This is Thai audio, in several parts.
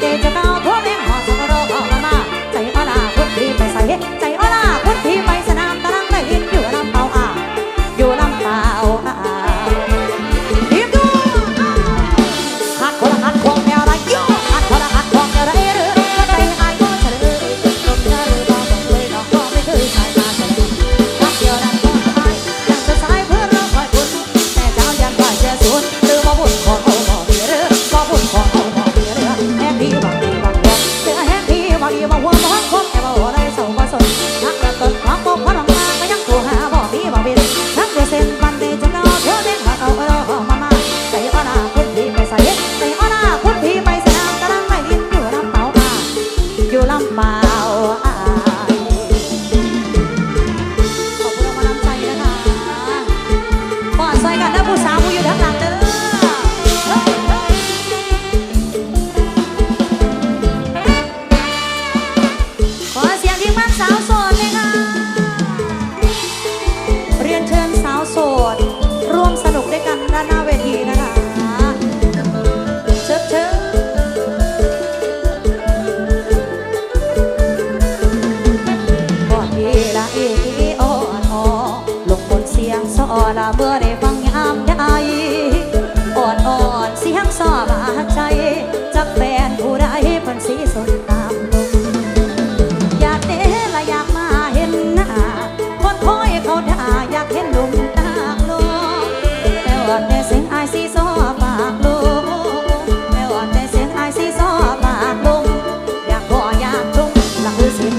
เดจะเก้าทั่วแม่หอสมรอขอมาใจมาลาพุทธีไปใส่ใจ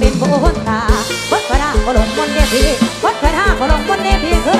เป็นโนตาวัดพระราโคลงมนเนพีวัดพระราโคลงมนเนพีเ